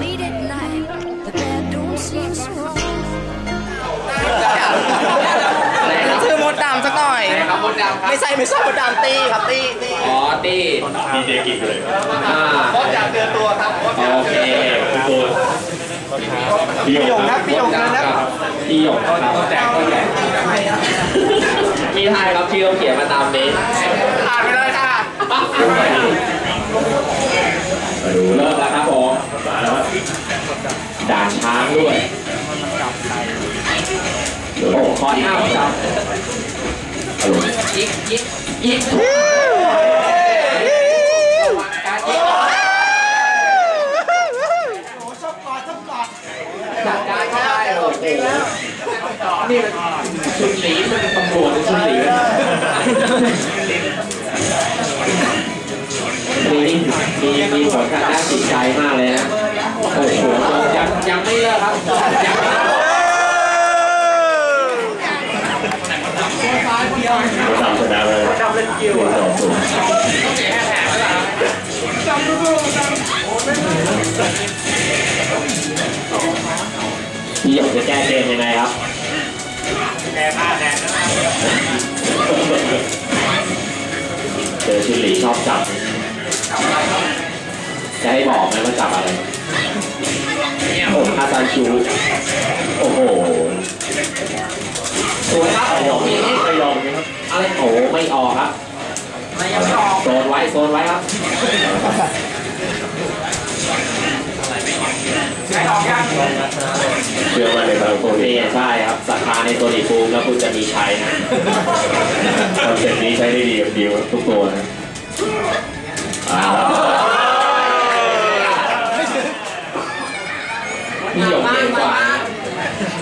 Late at night, the bed don't seem so wrong. ชื่อมดดำสักหน่อย ครับมดดำครับไม่ใช่ไม่ใช่มดดำตี้ครับตี้ตี้อ๋อตี้ดีเจกิกเลยอ่ามดอยากเจอตัวครับมดโอเคตัวพี่หยงครับพี่หยงนะครับพี่หยงครับต้องแจกต้องแจกพี่ทายครับที่เขาเขียนมาตามนี้ ผ่านไปเลยค่ะ มาดูเริ่มแล้วครับผมด่านช้างด้วย โอ้คอนอัพครับยิกยิกยิกการยิกจัดการได้โอ้โหนี่มันชุนหลีมันเป็นตำรวจหรือชุนหลี จำชนะเลยจำเล่นกิ้วสองศูนย์พี่หยกจะแก้เกมยังไงครับแพ้ผ้าแดงเจอชิลลีชอบจับจะให้บอกไหมว่าจับอะไรโอ้อาซานชูโอ้โห ไม่ออกครับโซนไว้โซนไว้ครับเชื่อว่าในบางคนนี่ใช่ครับศรัทธาในตัวดีฟูมแล้วคุณจะมีชัยนะคอนเซ็ปต์นี้ใช้ได้ดีกับดีทุกตัวนะอ่าพี่หยกเก่งกว่า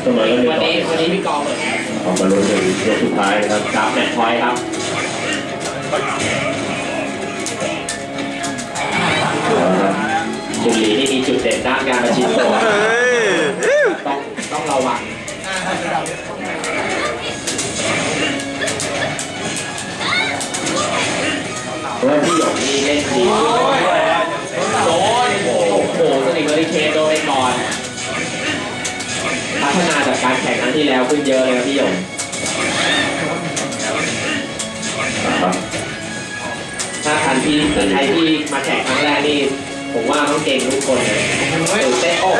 เสมอแล้ววันมีนี้วันนี้พี่กองเหมือนออกมาลุ้นในยกสุดท้ายนะครับครับแมตช์พอยต์ครับ ด่นด้านการประชิดตัวต้องต้องระวังเพราะว่าพี่หยกนี่เล่นดีโดนโอ้โหสนิทบริเคโดนไปก่อนพัฒนาจากการแข่งครั้งที่แล้วขึ้นเยอะเลยครับพี่หยกครับถ้าทันที่ใครที่มาแข่งครั้งแรกนี่ ผมว่าต้องเก่งทุกคนเลยตื่นเต้นโอ้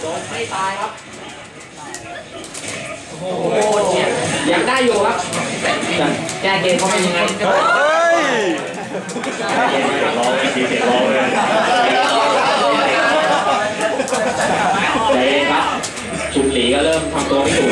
โดนไม่ตายครับ โอ้โหเนี่ยยังได้อยู่ครับแต่แก้เกมเขาเป็นยังไงเสียงร้องเลยเสียงร้องเลยใจเย็นครับชุนหลีก็เริ่มทำตัวไม่ถูกแล้ว